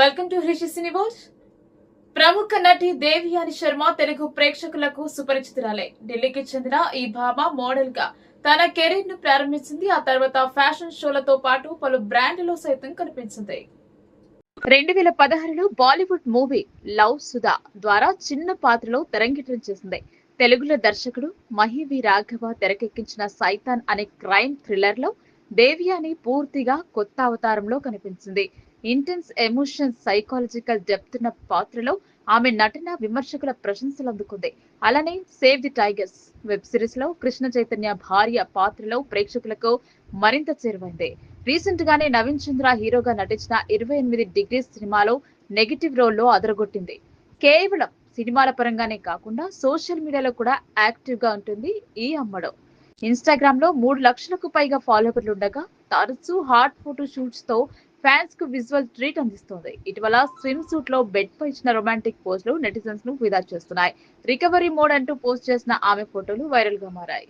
Welcome to Hrishi సినివాల్స్ ప్రముఖ నటి దేవియాని శర్మ తెలుగు ప్రేక్షకులకు సుపరిచితురాలే. ఢిల్లీకి చెందిన ఈ భామ మోడల్గా తన కెరీర్ను ప్రారంభించింది. ఆ తర్వాత ఫ్యాషన్ షోలతో పాటు పలు బ్రాండ్లలో సైతం కనిపించింది. రెండు వేల పదహారులో బాలీవుడ్ మూవీ లవ్ సుధా ద్వారా చిన్న పాత్రలో తెరంగిటం చేసింది. తెలుగులో దర్శకుడు మహివి రాఘవ తెరకెక్కించిన సైతాన్ అనే క్రైమ్ థ్రిల్లర్లో దేవియాని పూర్తిగా కొత్త అవతారంలో కనిపించింది. ఇంటెన్స్ ఎమోషన్ సైకాలజికల్ డెప్త్ ఉన్న పాత్రలో ఆమె నటన విమర్శకుల ప్రశంసలు అందుకుంది. అలానే సేవ్ ది టైగర్స్ వెబ్ సిరీస్లో కృష్ణ చైతన్య భార్య పాత్రలో ప్రేక్షకులకు మరింత చేరువైంది. రీసెంట్ గానే నవీన్ చంద్ర హీరోగా నటించిన ఇరవై ఎనిమిది డిగ్రీ సినిమాలో నెగిటివ్ రోల్లో అదరగొట్టింది. కేవలం సినిమాల పరంగానే కాకుండా సోషల్ మీడియాలో కూడా యాక్టివ్గా ఉంటుంది ఈ అమ్మడు. ఇన్స్టాగ్రామ్లో మూడు లక్షలకు పైగా ఫాలోవర్లు ఉండగా తరచూ హాట్ ఫోటో షూట్స్తో ఫ్యాన్స్కు విజువల్ ట్రీట్ అందిస్తోంది. ఇటీవల స్విమ్ సూట్లో బెడ్ పై ఇచ్చిన రొమాంటిక్ పోజ్లు నెటిజన్స్ను ఫిదా చేస్తున్నాయి. రికవరీ మోడ్ అంటూ పోస్ట్ చేసిన ఆమె ఫోటోలు వైరల్గా మారాయి.